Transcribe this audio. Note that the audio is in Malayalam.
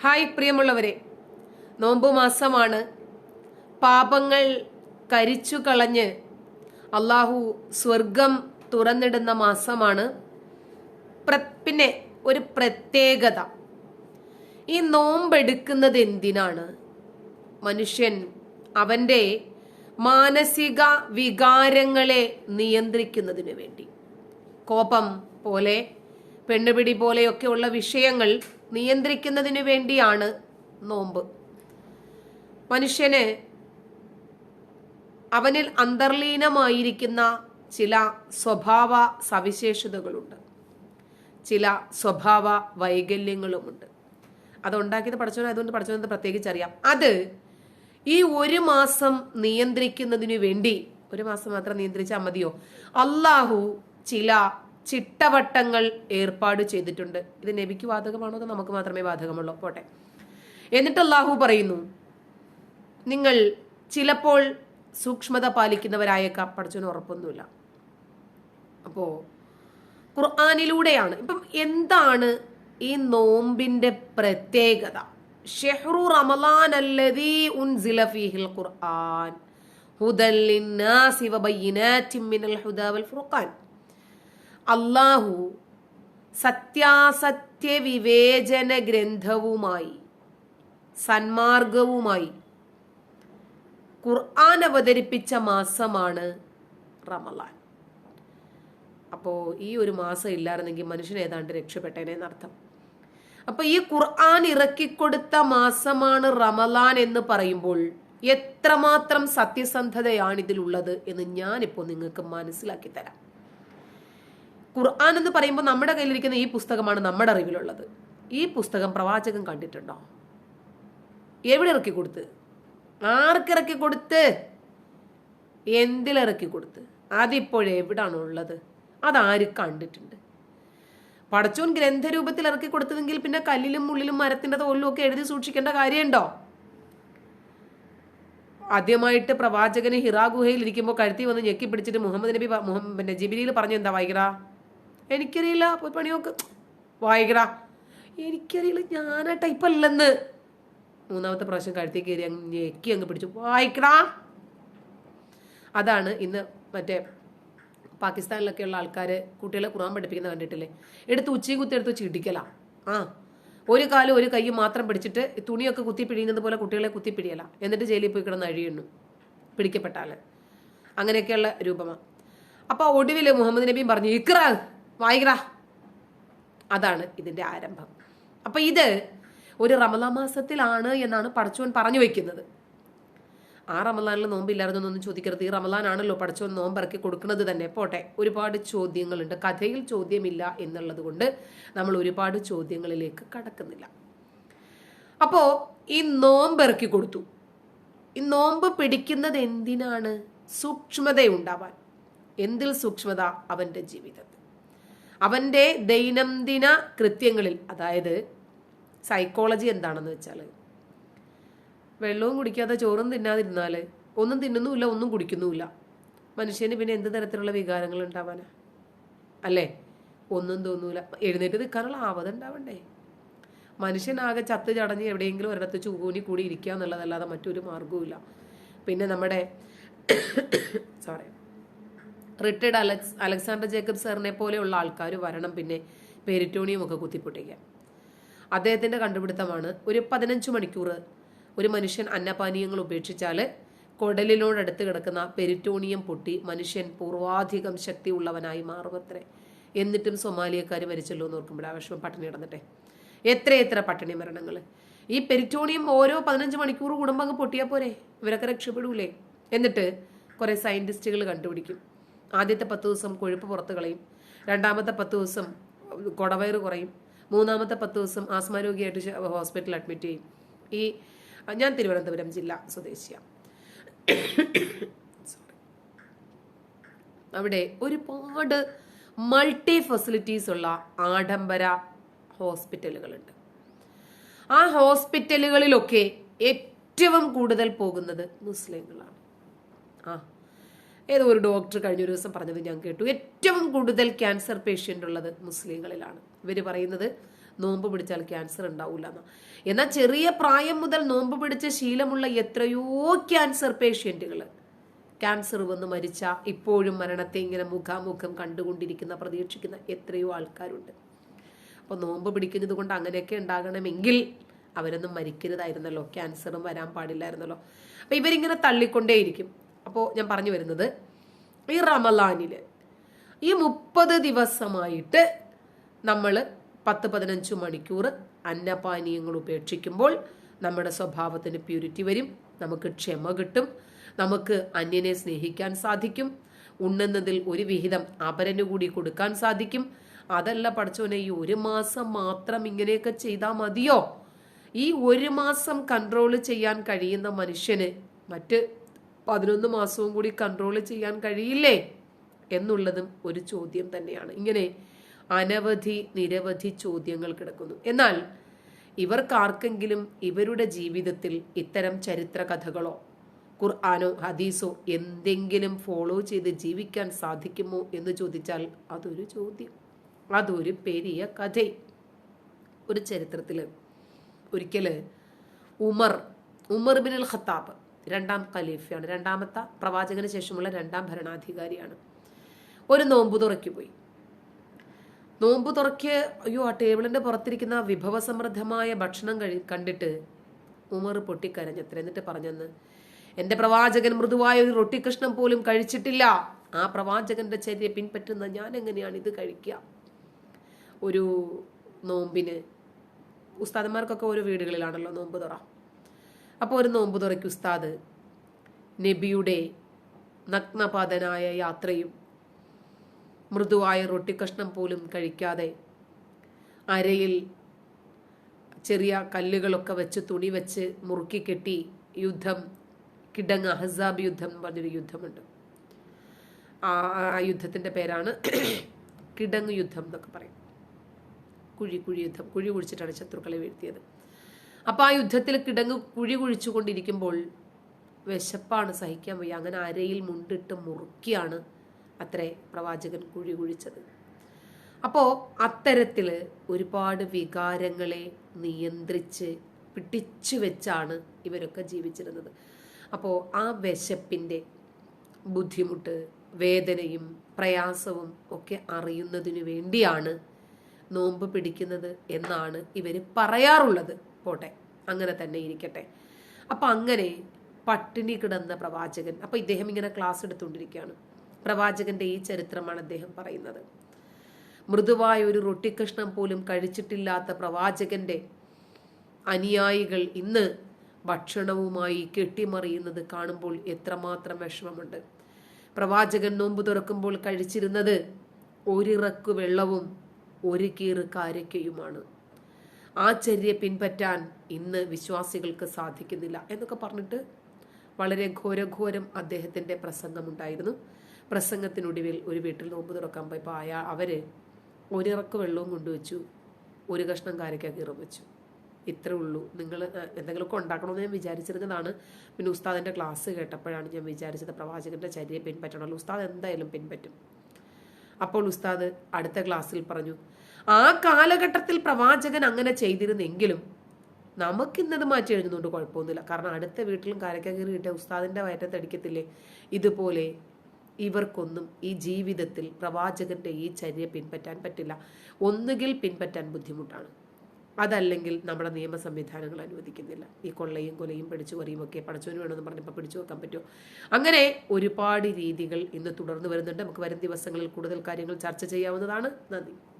ഹായ് പ്രിയമുള്ളവരെ നോമ്പു മാസമാണ്. പാപങ്ങൾ കരിച്ചു കളഞ്ഞ് അള്ളാഹു സ്വർഗം തുറന്നിടുന്ന മാസമാണ്. പിന്നെ ഒരു പ്രത്യേകത. ഈ നോമ്പെടുക്കുന്നത് എന്തിനാണ്? മനുഷ്യൻ അവന്റെ മാനസിക വികാരങ്ങളെ നിയന്ത്രിക്കുന്നതിന് വേണ്ടി. കോപം പോലെ പെണ്ണുപിടി പോലെയൊക്കെയുള്ള വിഷയങ്ങൾ നിയന്ത്രിക്കുന്നതിന് വേണ്ടിയാണ് നോമ്പ്. മനുഷ്യന് അവനിൽ അന്തർലീനമായിരിക്കുന്ന ചില സ്വഭാവ സവിശേഷതകളുണ്ട്. ചില സ്വഭാവ വൈകല്യങ്ങളുമുണ്ട്. അതുണ്ടാക്കിയത് പഠിച്ചവനെ അതുകൊണ്ട് പഠിച്ചവനെന്ന് പ്രത്യേകിച്ച് അറിയാം അത് ഈ ഒരു മാസം നിയന്ത്രിക്കുന്നതിനു വേണ്ടി ഒരു മാസം മാത്രം നിയന്ത്രിച്ചാൽ മതിയോ? അള്ളാഹു ചില ചിട്ടവട്ടങ്ങൾ ഏർപ്പാട് ചെയ്തിട്ടുണ്ട്. ഇത് നബിക്ക് ബാധകമാണോ അതോ നമുക്ക് മാത്രമേ ബാധകമുള്ളൂ? പോട്ടെ. എന്നിട്ട് അള്ളാഹു പറയുന്നു നിങ്ങൾ ചിലപ്പോൾ സൂക്ഷ്മത പാലിക്കുന്നവരായേക്കാം. പഠിച്ചു ഉറപ്പൊന്നുമില്ല. അപ്പോൾ ഖുർആാനിലൂടെയാണ്. ഇപ്പം എന്താണ് ഈ നോമ്പിന്റെ പ്രത്യേകത? ഷെഹ്റു റമലാൻ അല്ലദീ ഉൻസില ഫീഹിൽ ഖുർആൻ. ഹുദല്ലിന്നാസി വബയ്യിനാറ്റിൻ മിനൽ ഫുർഖാൻ. അള്ളാഹു സത്യാസത്യ വിവേചന ഗ്രന്ഥവുമായി സന്മാർഗവുമായി ഖുർആൻ അവതരിപ്പിച്ച മാസമാണ് റമലാൻ അപ്പോൾ ഈ ഒരു മാസം ഇല്ലായിരുന്നെങ്കിൽ മനുഷ്യൻ ഏതാണ്ട് രക്ഷപ്പെട്ടേനെ എന്നർത്ഥം. അപ്പൊ ഈ ഖുർആൻ ഇറക്കിക്കൊടുത്ത മാസമാണ് റമലാൻ എന്ന് പറയുമ്പോൾ എത്രമാത്രം സത്യസന്ധതയാണ് ഇതിലുള്ളത് എന്ന് ഞാനിപ്പോൾ നിങ്ങൾക്ക് മനസ്സിലാക്കി തരാം. ഖുർആൻ എന്ന് പറയുമ്പോൾ നമ്മുടെ കയ്യിലിരിക്കുന്ന ഈ പുസ്തകമാണ് നമ്മുടെ അറിവിലുള്ളത്. ഈ പുസ്തകം പ്രവാചകൻ കണ്ടിട്ടുണ്ടോ? എവിടെ ഇറക്കി കൊടുത്ത്? ആർക്കിറക്കി കൊടുത്ത്? എന്തിലിറക്കി കൊടുത്ത്? അതിപ്പോഴെവിടാണ് ഉള്ളത്? അതാര് കണ്ടിട്ടുണ്ട്? പടച്ചോൻ ഗ്രന്ഥരൂപത്തിൽ ഇറക്കി കൊടുത്തതെങ്കിൽ പിന്നെ കല്ലിലും മുള്ളിലും മരത്തിന്റെ തോലിലും ഒക്കെ എഴുതി സൂക്ഷിക്കേണ്ട കാര്യമുണ്ടോ? ആദ്യമായിട്ട് പ്രവാചകന് ഹിറാ ഗുഹയിൽ ഇരിക്കുമ്പോൾ കഴുത്തി വന്ന് ഞെക്കി പിടിച്ചിട്ട് മുഹമ്മദ് നബി പിന്നെ ജിബിലിയിൽ പറഞ്ഞു എന്താ വായിക്കടാ? എനിക്കറിയില്ല പോയി പണി നോക്ക്. വായിക്കടാ. എനിക്കറിയില്ല ഞാനാ ടൈപ്പ് അല്ലെന്ന്. മൂന്നാമത്തെ പ്രാവശ്യം കഴുത്തി കയറി അങ്ങ് ഞെക്കി അങ്ങ് പിടിച്ചു. വായിക്കടാ. അതാണ് ഇന്ന് മറ്റേ പാകിസ്ഥാനിലൊക്കെയുള്ള ആൾക്കാർ കുട്ടികളെ ഖുറാൻ പഠിപ്പിക്കുന്ന കണ്ടിട്ടില്ലേ? എടുത്ത് ഉച്ചയും കുത്തി എടുത്ത് ചീട്ടിക്കല. ആ. ഒരു കാലും ഒരു കൈയും മാത്രം പിടിച്ചിട്ട് തുണിയൊക്കെ കുത്തി പിഴിയുന്നത് പോലെ കുട്ടികളെ കുത്തി പിഴിയല. എന്നിട്ട് ജയിലിൽ പോയി കിടന്ന് അഴിയുന്നു. പിടിക്കപ്പെട്ടാൽ അങ്ങനെയൊക്കെയുള്ള രൂപമാണ് അപ്പോൾ ഒടുവിൽ മുഹമ്മദ് നബിയും പറഞ്ഞു ഇക്ര വായിക്കറ അതാണ് ഇതിന്റെ ആരംഭം. അപ്പം ഇത് ഒരു റമലാ മാസത്തിലാണ് എന്നാണ് പടച്ചോൻ പറഞ്ഞു വെക്കുന്നത്. ആ റമലാനിൽ നോമ്പില്ലായിരുന്നൊന്നും ചോദിക്കരുത്. ഈ റമലാനാണല്ലോ പടച്ചോൻ നോമ്പിറക്കി കൊടുക്കുന്നത് തന്നെ. പോട്ടെ ഒരുപാട് ചോദ്യങ്ങളുണ്ട്. കഥയിൽ ചോദ്യമില്ല എന്നുള്ളത് കൊണ്ട് നമ്മൾ ഒരുപാട് ചോദ്യങ്ങളിലേക്ക് കടക്കുന്നില്ല. അപ്പോൾ ഈ നോമ്പ് ഇറക്കി കൊടുത്തു. ഈ നോമ്പ് പിടിക്കുന്നത് എന്തിനാണ്? സൂക്ഷ്മതയുണ്ടാവാൻ. എന്തിൽ സൂക്ഷ്മത? അവന്റെ ജീവിതത്തിൽ. അവന്റെ ദൈനംദിന കൃത്യങ്ങളിൽ അതായത് സൈക്കോളജി എന്താണെന്ന് വെച്ചാൽ വെള്ളവും കുടിക്കാതെ ചോറും തിന്നാതിരുന്നാൽ ഒന്നും തിന്നുന്നുമില്ല ഒന്നും കുടിക്കുന്നുമില്ല. മനുഷ്യന് പിന്നെ എന്ത് തരത്തിലുള്ള വികാരങ്ങൾ ഉണ്ടാവാനാ? അല്ലേ? ഒന്നും തോന്നൂല. എഴുന്നേറ്റ് നിൽക്കാനുള്ള ആവത ഉണ്ടാവണ്ടേ? മനുഷ്യനാകെ ചത്ത് ചടഞ്ഞ് എവിടെയെങ്കിലും ഒരിടത്ത് ചൂകൂനി കൂടി ഇരിക്കുക എന്നുള്ളതല്ലാതെ മറ്റൊരു മാർഗവുമില്ല പിന്നെ നമ്മുടെ sorry retired Alex Alexander Jacob സാറിനെ പോലെയുള്ള ആൾക്കാർ വരണം പിന്നെ പെരിറ്റോണിയം ഒക്കെ കുത്തിപ്പൊട്ടിക്കാൻ. അദ്ദേഹത്തിന്റെ കണ്ടുപിടുത്തമാണ് ഒരു പതിനഞ്ച് മണിക്കൂർ ഒരു മനുഷ്യൻ അന്നപാനീയങ്ങൾ ഉപേക്ഷിച്ചാൽ കുടലിനോടടുത്ത് കിടക്കുന്ന പെരിറ്റോണിയം പൊട്ടി മനുഷ്യൻ പൂർവാധികം ശക്തിയുള്ളവനായി മാറുമത്രേ. എന്നിട്ടും സൊമാലിയക്കാർ മരിച്ചല്ലോ എന്ന് ഓർക്കുമ്പോൾ ആ വിഷമം പട്ടിണി കിടന്നിട്ടെ. എത്ര എത്ര പട്ടിണി മരണങ്ങൾ ഈ പെരിറ്റോണിയം ഓരോ പതിനഞ്ച് മണിക്കൂർ അങ്ങ് പൊട്ടിയാൽ പോരെ. ഇവരൊക്കെ രക്ഷപ്പെടൂലേ. എന്നിട്ട് കുറേ സയന്റിസ്റ്റുകൾ കണ്ടുപിടിക്കും. ആദ്യത്തെ പത്ത് ദിവസം കൊഴുപ്പ് പുറത്ത് കളയും. രണ്ടാമത്തെ പത്ത് ദിവസം കൊടവയറ് കുറയും. മൂന്നാമത്തെ പത്ത് ദിവസം ആസ്മാരോഗിയായിട്ട് രോഗിയായിട്ട് ഹോസ്പിറ്റലിൽ അഡ്മിറ്റ് ചെയ്യും. ഈ ഞാൻ തിരുവനന്തപുരം ജില്ല സ്വദേശിയാണ് അവിടെ ഒരുപാട് മൾട്ടി ഫെസിലിറ്റീസ് ഉള്ള ആഡംബര ഹോസ്പിറ്റലുകളുണ്ട് ആ ഹോസ്പിറ്റലുകളിലൊക്കെ ഏറ്റവും കൂടുതൽ പോകുന്നത് മുസ്ലിങ്ങളാണ്. ആ ഏതോ ഒരു ഡോക്ടർ കഴിഞ്ഞ ഒരു ദിവസം പറഞ്ഞത് ഞാൻ കേട്ടു. ഏറ്റവും കൂടുതൽ ക്യാൻസർ പേഷ്യന്റ് ഉള്ളത് മുസ്ലിങ്ങളിലാണ്. ഇവർ പറയുന്നത് നോമ്പ് പിടിച്ചാൽ ക്യാൻസർ ഉണ്ടാവില്ല എന്ന് എന്നാൽ ചെറിയ പ്രായം മുതൽ നോമ്പ് പിടിച്ച ശീലമുള്ള എത്രയോ ക്യാൻസർ പേഷ്യന്റുകൾ ക്യാൻസർ വന്ന് മരിച്ച ഇപ്പോഴും മരണത്തെ ഇങ്ങനെ മുഖാമുഖം കണ്ടുകൊണ്ടിരിക്കുന്ന പ്രതീക്ഷിക്കുന്ന എത്രയോ ആൾക്കാരുണ്ട്. അപ്പോൾ നോമ്പ് പിടിക്കുന്നത് കൊണ്ട് അങ്ങനെയൊക്കെ ഉണ്ടാകണമെങ്കിൽ അവരൊന്നും മരിക്കരുതായിരുന്നല്ലോ ക്യാൻസറും വരാൻ പാടില്ലായിരുന്നല്ലോ. അപ്പോൾ ഇവരിങ്ങനെ തള്ളിക്കൊണ്ടേയിരിക്കും. അപ്പോൾ ഞാൻ പറഞ്ഞു വരുന്നത് ഈ റമലാനിൽ ഈ മുപ്പത് ദിവസമായിട്ട് നമ്മൾ പത്ത് പതിനഞ്ച് മണിക്കൂർ അന്നപാനീയങ്ങൾ ഉപേക്ഷിക്കുമ്പോൾ നമ്മുടെ സ്വഭാവത്തിന് പ്യൂരിറ്റി വരും നമുക്ക് ക്ഷമ കിട്ടും നമുക്ക് അന്യനെ സ്നേഹിക്കാൻ സാധിക്കും ഉണ്ണുന്നതിൽ ഒരു വിഹിതം അപരന് കൂടി കൊടുക്കാൻ സാധിക്കും. അതല്ല പഠിച്ചോനെ ഈ ഒരു മാസം മാത്രം ഇങ്ങനെയൊക്കെ ചെയ്താൽ മതിയോ? ഈ ഒരു മാസം കൺട്രോൾ ചെയ്യാൻ കഴിയുന്ന മനുഷ്യന് മറ്റ് പതിനൊന്ന് മാസവും കൂടി കൺട്രോൾ ചെയ്യാൻ കഴിയില്ലേ? എന്നുള്ളതും ഒരു ചോദ്യം തന്നെയാണ്. ഇങ്ങനെ അനവധി നിരവധി ചോദ്യങ്ങൾ കിടക്കുന്നു. എന്നാൽ ഇവർക്കാർക്കെങ്കിലും ഇവരുടെ ജീവിതത്തിൽ ഇത്തരം ചരിത്ര കഥകളോ ഖുർആാനോ ഹദീസോ എന്തെങ്കിലും ഫോളോ ചെയ്ത് ജീവിക്കാൻ സാധിക്കുമോ എന്ന് ചോദിച്ചാൽ അതൊരു ചോദ്യം. അതൊരു പെരിയ കഥ. ഒരു ചരിത്രത്തിൽ ഒരിക്കൽ Umar Umar bin al Khattab രണ്ടാം ഖലീഫയാണ്. രണ്ടാമത്തെ പ്രവാചകന് ശേഷമുള്ള രണ്ടാം ഭരണാധികാരിയാണ്. ഒരു നോമ്പ് തുറക്കി പോയി നോമ്പ് തുറക്ക് അയ്യോ ആ ടേബിളിന്റെ പുറത്തിരിക്കുന്ന വിഭവസമൃദ്ധമായ ഭക്ഷണം കഴി കണ്ടിട്ട് ഉമർ പൊട്ടിക്കരഞ്ഞത്ര. എന്നിട്ട് പറഞ്ഞെന്ന് എന്റെ പ്രവാചകൻ മൃദുവായ ഒരു റൊട്ടി കഷ്ണം പോലും കഴിച്ചിട്ടില്ല. ആ പ്രവാചകന്റെ ചര്യ പിൻപറ്റുന്ന ഞാൻ എങ്ങനെയാണ് ഇത് കഴിക്കുക? ഒരു നോമ്പിന് ഉസ്താദന്മാർക്കൊക്കെ ഓരോ വീടുകളിലാണല്ലോ നോമ്പ് തുറ. അപ്പോൾ ഒരു നോമ്പ് തുറയ്ക്ക് ഉസ്താദ്. നബിയുടെ നഗ്നപാതനായ യാത്രയും മൃദുവായ റൊട്ടിക്കഷ്ണം പോലും കഴിക്കാതെ അരയിൽ ചെറിയ കല്ലുകളൊക്കെ വെച്ച് തുണി വെച്ച് മുറുക്കി കെട്ടി യുദ്ധം കിടങ്ങ് അഹസാബ് യുദ്ധം എന്ന് പറഞ്ഞൊരു യുദ്ധമുണ്ട്. ആ യുദ്ധത്തിന്റെ പേരാണ് കിടങ്ങ് യുദ്ധം എന്നൊക്കെ പറയും. കുഴി കുഴി യുദ്ധം. കുഴി കുഴിച്ചിട്ടാണ് ശത്രുക്കളെ വീഴ്ത്തിയത്. അപ്പോൾ ആ യുദ്ധത്തിൽ കിടങ്ങ് കുഴി കുഴിച്ചുകൊണ്ടിരിക്കുമ്പോൾ വിശപ്പാണ് സഹിക്കാൻ വയ്യ. അങ്ങനെ അരയിൽ മുണ്ടിട്ട് മുറുക്കിയാണ് അത്രേ പ്രവാചകൻ കുഴി കുഴിച്ചത്. അപ്പോൾ അത്തരത്തിൽ ഒരുപാട് വികാരങ്ങളെ നിയന്ത്രിച്ച് പിടിച്ചു വെച്ചാണ് ഇവരൊക്കെ ജീവിച്ചിരുന്നത്. അപ്പോൾ ആ വിശപ്പിന്റെ ബുദ്ധിമുട്ട് വേദനയും പ്രയാസവും ഒക്കെ അറിയുന്നതിനു വേണ്ടിയാണ് നോമ്പ് പിടിക്കുന്നത് എന്നാണ് ഇവർ പറയാറുള്ളത്. പോട്ടെ അങ്ങനെ തന്നെ ഇരിക്കട്ടെ. അപ്പം അങ്ങനെ പട്ടിണി കിടന്ന പ്രവാചകൻ അപ്പം ഇദ്ദേഹം ഇങ്ങനെ ക്ലാസ് എടുത്തുകൊണ്ടിരിക്കുകയാണ്. പ്രവാചകന്റെ ഈ ചരിത്രമാണ് അദ്ദേഹം പറയുന്നത്. മൃദുവായ ഒരു റൊട്ടിക്കഷ്ണം പോലും കഴിച്ചിട്ടില്ലാത്ത പ്രവാചകന്റെ അനുയായികൾ ഇന്ന് ഭക്ഷണവുമായി കെട്ടിമറിയുന്നത് കാണുമ്പോൾ എത്രമാത്രം വിഷമമുണ്ട്. പ്രവാചകൻ നോമ്പ് തുറക്കുമ്പോൾ കഴിച്ചിരുന്നത് ഒരിറക്കു വെള്ളവും ഒരു കീറ് കാരക്കയുമാണ്. ആ ചര്യ പിൻപറ്റാൻ ഇന്ന് വിശ്വാസികൾക്ക് സാധിക്കുന്നില്ല എന്നൊക്കെ പറഞ്ഞിട്ട് വളരെ ഘോരഘോരം അദ്ദേഹത്തിന്റെ പ്രസംഗമുണ്ടായിരുന്നു. പ്രസംഗത്തിനൊടുവിൽ ഒരു വീട്ടിൽ നോമ്പ് തുറക്കാൻ പോയപ്പോൾ അയാൾ അവർ ഒരിറക്ക് വെള്ളവും കൊണ്ടുവച്ചു ഒരു കഷ്ണം കാരക്ക കീറും വെച്ചു. ഇത്രേ ഉള്ളൂ. നിങ്ങൾ എന്തെങ്കിലുമൊക്കെ ഉണ്ടാക്കണമെന്ന് ഞാൻ വിചാരിച്ചിരുന്നതാണ്. പിന്നെ ഉസ്താദിന്റെ ക്ലാസ് കേട്ടപ്പോഴാണ് ഞാൻ വിചാരിച്ചത് പ്രവാചകന്റെ ചര്യയെ പിൻപറ്റണമല്ലോ. ഉസ്താദ് എന്തായാലും പിൻപറ്റും. അപ്പോൾ ഉസ്താദ് അടുത്ത ക്ലാസ്സിൽ പറഞ്ഞു ആ കാലഘട്ടത്തിൽ പ്രവാചകൻ അങ്ങനെ ചെയ്തിരുന്നെങ്കിലും നമുക്കിന്നത് മാറ്റി എഴുതുന്നുണ്ട് കുഴപ്പമൊന്നുമില്ല. കാരണം അടുത്ത വീട്ടിലും കാരക്ക കീറി കിട്ടിയ ഉസ്താദിന്റെ വയറ്റത്തടിക്കത്തില്ലേ ഇതുപോലെ ഇവർക്കൊന്നും ഈ ജീവിതത്തിൽ പ്രവാചകന്റെ ഈ ചര്യ പിൻപറ്റാൻ പറ്റില്ല. ഒന്നുകിൽ പിൻപറ്റാൻ ബുദ്ധിമുട്ടാണ്. അതല്ലെങ്കിൽ നമ്മുടെ നിയമ സംവിധാനങ്ങൾ അനുവദിക്കുന്നില്ല. ഈ കൊള്ളയും കൊലയും പിടിച്ചുപറിയും ഒക്കെ പഠിച്ചവന് വേണമെന്ന് പറഞ്ഞപ്പോൾ പിടിച്ചു വെക്കാൻ പറ്റുമോ? അങ്ങനെ ഒരുപാട് രീതികൾ ഇന്ന് തുടർന്ന് വരുന്നുണ്ട്. നമുക്ക് വരും ദിവസങ്ങളിൽ കൂടുതൽ കാര്യങ്ങൾ ചർച്ച ചെയ്യാവുന്നതാണ്. നന്ദി.